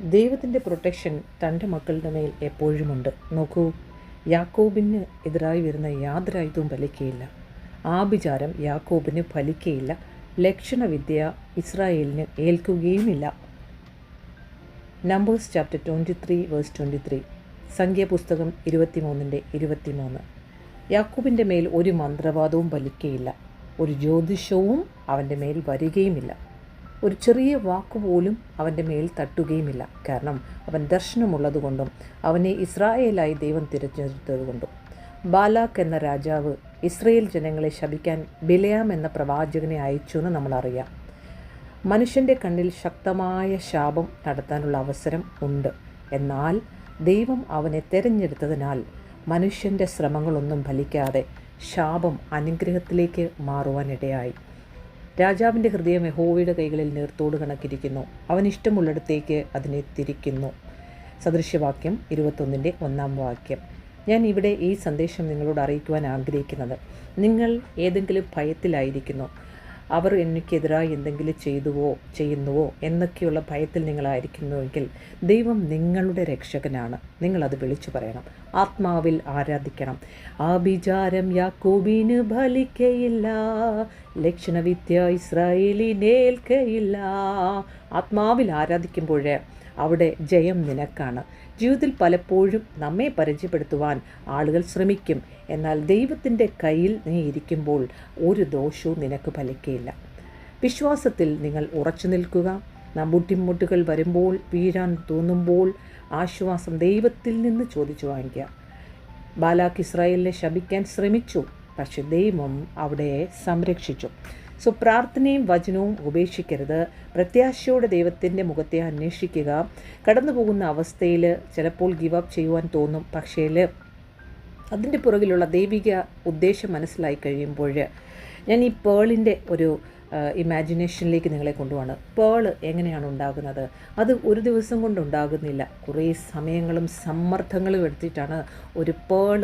ദൈവത്തിന്റെ പ്രൊട്ടക്ഷൻ തന്റെ മക്കളുടെ മേൽ എപ്പോഴുമുണ്ട്. നോക്കൂ യാക്കോബിന് എതിരായി വരുന്ന യാതൊരായുധവും ഫലിക്കയില്ല. ആഭിചാരം യാക്കോബിന് ഫലിക്കയില്ല. ലക്ഷണവിദ്യ ഇസ്രായേലിന് ഏൽക്കുകയുമില്ല. Numbers chapter twenty three verse twenty three. സംഖ്യാപുസ്തകം ഇരുപത്തിമൂന്നിന്റെ ഇരുപത്തിമൂന്ന്. യാക്കൂബിന്റെ മേൽ ഒരു മന്ത്രവാദവും ഫലിക്കയില്ല. ഒരു ജ്യോതിഷവും അവന്റെ മേൽ വരികയുമില്ല. ഒരു ചെറിയ വാക്കുപോലും അവന്റെ മേൽ തട്ടുകയുമില്ല. കാരണം അവൻ ദർശനമുള്ളതുകൊണ്ടും അവനെ ഇസ്രായേലായി ദൈവം തിരഞ്ഞെടുത്തതുകൊണ്ടും. ബാലാക്ക് എന്ന രാജാവ് ഇസ്രയേൽ ജനങ്ങളെ ശപിക്കാൻ ബിലയാം എന്ന പ്രവാചകനെ അയച്ചു എന്ന് നമ്മളറിയാം. മനുഷ്യന്റെ കണ്ണിൽ ശക്തമായ ശാപം നടത്താനുള്ള അവസരം ഉണ്ട്. എന്നാൽ ദൈവം അവനെ തിരഞ്ഞെടുത്തതിനാൽ മനുഷ്യന്റെ ശ്രമങ്ങളൊന്നും ഫലിക്കാതെ ശാപം അനുഗ്രഹത്തിലേക്ക് മാറുവാനിടയായി. രാജാവിന്റെ ഹൃദയം യഹോവയുടെ കൈകളിൽ നേർത്തോട് കണക്കിരിക്കുന്നു. അവൻ ഇഷ്ടമുള്ളിടത്തേക്ക് അതിനെ തിരിക്കുന്നു. സദൃശ്യവാക്യം ഇരുപത്തൊന്നിന്റെ ഒന്നാം വാക്യം. ഞാൻ ഇവിടെ ഈ സന്ദേശം നിങ്ങളോട് അറിയിക്കുവാൻ ആഗ്രഹിക്കുന്നത്. നിങ്ങൾ ഏതെങ്കിലും ഭയത്തിലായിരിക്കുന്നു. അവർ എനിക്കെതിരായി എന്തെങ്കിലും ചെയ്തുവോ ചെയ്യുന്നുവോ എന്നൊക്കെയുള്ള ഭയത്തിൽ നിങ്ങളായിരിക്കുന്നുവെങ്കിൽ ദൈവം നിങ്ങളുടെ രക്ഷകനാണ്. നിങ്ങളത് വിളിച്ചു പറയണം. ആത്മാവിൽ ആരാധിക്കണം. ആഭിചാരം യാക്കോബിന് ഫലിക്കയില്ല. ലക്ഷണവിദ്യ ഇസ്രായേലിനേൽക്കയില്ല ആത്മാവിൽ ആരാധിക്കുമ്പോൾ അവിടെ ജയം നിനക്കാണ്. ജീവിതത്തിൽ പലപ്പോഴും നമ്മെ പരിചയപ്പെടുത്തുവാൻ ആളുകൾ ശ്രമിക്കും. എന്നാൽ ദൈവത്തിന്റെ കയ്യിൽ നീ ഇരിക്കുമ്പോൾ ഒരു ദോഷവും നിനക്ക് ഫലിക്കയില്ല. വിശ്വാസത്തിൽ നിങ്ങൾ ഉറച്ചു നിൽക്കുക. ബുദ്ധിമുട്ടുകൾ വരുമ്പോൾ വീഴാൻ തോന്നുമ്പോൾ ആശ്വാസം ദൈവത്തിൽ നിന്ന് ചോദിച്ചു വാങ്ങിക്കുക. ബാലാക്ക് ഇസ്രായേലിനെ ശപിക്കാൻ ശ്രമിച്ചു പക്ഷെ ദൈവം അവിടെ സംരക്ഷിച്ചു. സോ പ്രാർത്ഥനയും വചനവും ഉപേക്ഷിക്കരുത്. പ്രത്യാശയോടെ ദൈവത്തിന്റെ മുഖത്തെ അന്വേഷിക്കുക. കടന്നു പോകുന്ന അവസ്ഥയിൽ ചിലപ്പോൾ ഗിവ് അപ്പ് ചെയ്യുവാൻ തോന്നും പക്ഷേ അതിന്റെ പുറകിലുള്ള ദൈവിക ഉദ്ദേശം മനസ്സിലായി കഴിയുമ്പോൾ ഞാൻ ഈ പേളിന്റെ ഒരു ഇമാജിനേഷനിലേക്ക് നിങ്ങളെ കൊണ്ടുപോവാണ്. പേൾ എങ്ങനെയാണ് ഉണ്ടാകുന്നത്? അത് ഒരു ദിവസം കൊണ്ട് ഉണ്ടാകുന്നില്ല. കുറേ സമയങ്ങളും സമ്മർദ്ദങ്ങളും എടുത്തിട്ടാണ് ഒരു പേൾ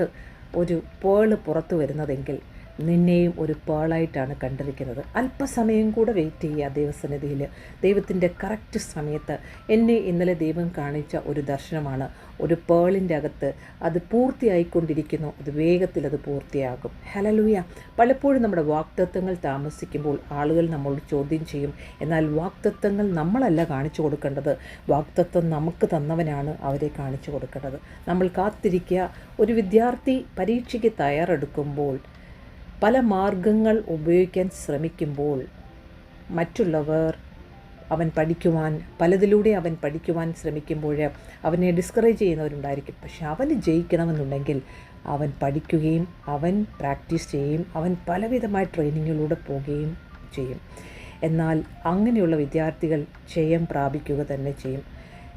ഒരു പേൾ പുറത്തു വരുന്നതെങ്കിൽ നിന്നെയും ഒരു പേളായിട്ടാണ് കണ്ടിരിക്കുന്നത്. അല്പസമയം കൂടെ വെയിറ്റ് ചെയ്യുക ദൈവസന്നിധിയിൽ. ദൈവത്തിന്റെ കറക്റ്റ് സമയത്ത് എന്നെ ഇന്നലെ ദൈവം കാണിച്ച ഒരു ദർശനമാണ്. ഒരു പേളിന്റെ അകത്ത് അത് പൂർത്തിയായിക്കൊണ്ടിരിക്കുന്നു. അത് വേഗത്തിൽ അത് പൂർത്തിയാകും. ഹലലൂയ പലപ്പോഴും നമ്മുടെ വാക്തത്വങ്ങൾ താമസിക്കുമ്പോൾ ആളുകൾ നമ്മളോട് ചോദ്യം ചെയ്യും. എന്നാൽ വാക്തത്വങ്ങൾ നമ്മളല്ല കാണിച്ചു കൊടുക്കേണ്ടത്. വാക്തത്വം നമുക്ക് തന്നവനാണ് അവരെ കാണിച്ചു കൊടുക്കേണ്ടത്. നമ്മൾ കാത്തിരിക്കുക. ഒരു വിദ്യാർത്ഥി പരീക്ഷയ്ക്ക് തയ്യാറെടുക്കുമ്പോൾ പല മാർഗങ്ങൾ ഉപയോഗിക്കാൻ ശ്രമിക്കുമ്പോൾ മറ്റുള്ളവർ അവൻ പഠിക്കുവാൻ പലതിലൂടെ അവൻ പഠിക്കുവാൻ ശ്രമിക്കുമ്പോൾ അവനെ ഡിസ്കറേജ് ചെയ്യുന്നവരുണ്ടായിരിക്കും. പക്ഷെ അവന് ജയിക്കണമെന്നുണ്ടെങ്കിൽ അവൻ പഠിക്കുകയും അവൻ പ്രാക്ടീസ് ചെയ്യുകയും അവൻ പലവിധമായ ട്രെയിനിങ്ങിലൂടെ പോവുകയും ചെയ്യും. എന്നാൽ അങ്ങനെയുള്ള വിദ്യാർത്ഥികൾ ജയം പ്രാപിക്കുക തന്നെ ചെയ്യും.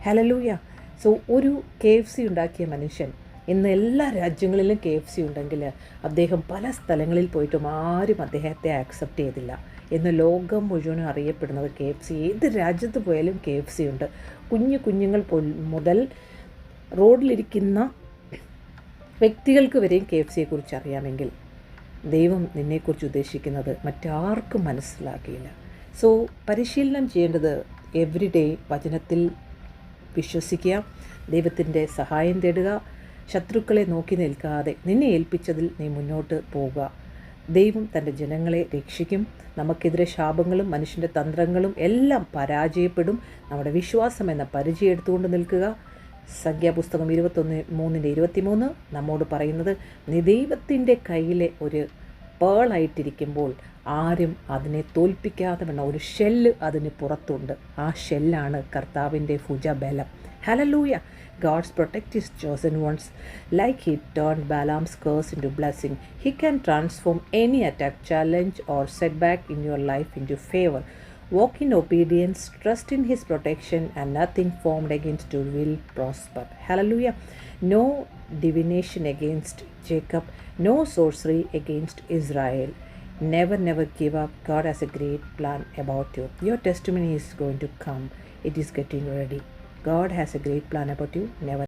ഹലലൂയ സോ ഒരു കെ എഫ് സി ഉണ്ടാക്കിയ മനുഷ്യൻ ഇന്ന് എല്ലാ രാജ്യങ്ങളിലും കെ എഫ് സി ഉണ്ടെങ്കിൽ അദ്ദേഹം പല സ്ഥലങ്ങളിൽ പോയിട്ടും ആരും അദ്ദേഹത്തെ ആക്സെപ്റ്റ് ചെയ്തില്ല. ഇന്ന് ലോകം മുഴുവനും അറിയപ്പെടുന്നത് കെ എഫ് സി ഏത് രാജ്യത്ത് പോയാലും കെ എഫ് സി ഉണ്ട്. കുഞ്ഞു കുഞ്ഞുങ്ങൾ മുതൽ റോഡിലിരിക്കുന്ന വ്യക്തികൾക്ക് വരെയും കെ എഫ് സിയെക്കുറിച്ച് അറിയാമെങ്കിൽ ദൈവം നിന്നെക്കുറിച്ച് ഉദ്ദേശിക്കുന്നത് മറ്റാർക്കും മനസ്സിലാക്കിയില്ല സോ പരിശീലനം ചെയ്യേണ്ടത് എവറി ഡേ വചനത്തിൽ വിശ്വസിക്കുക ദൈവത്തിന്റെ സഹായം തേടുക ശത്രുക്കളെ നോക്കി നിൽക്കാതെ നിന്നെ ഏൽപ്പിച്ചതിൽ നീ മുന്നോട്ട് പോവുക. ദൈവം തന്റെ ജനങ്ങളെ രക്ഷിക്കും. നമുക്കെതിരെ ശാപങ്ങളും മനുഷ്യന്റെ തന്ത്രങ്ങളും എല്ലാം പരാജയപ്പെടും. നമ്മുടെ വിശ്വാസം എന്ന പരിചയം എടുത്തുകൊണ്ട് നിൽക്കുക. സംഖ്യാപുസ്തകം ഇരുപത്തൊന്ന് മൂന്നിന്റെ ഇരുപത്തിമൂന്ന് നമ്മോട് പറയുന്നത് നീ ദൈവത്തിന്റെ കയ്യിലെ ഒരു പേളായിട്ടിരിക്കുമ്പോൾ ആരും അതിനെ തോൽപ്പിക്കാതെ വേണം ഒരു ഷെല്ല് അതിന് പുറത്തുണ്ട് ആ ഷെല്ലാണ് കർത്താവിന്റെ ഭുജബലം ഹലലൂയ God's protect his chosen ones. Like he turned Balaam's curse into blessing, he can transform any attack, challenge, or setback in your life into favor. Walk in obedience, trust in his protection, and nothing formed against you will prosper. Hallelujah. No divination against Jacob, no sorcery against Israel. Never, never give up. God has a great plan about you. Your testimony is going to come, it is getting ready. God has a great plan about you. Never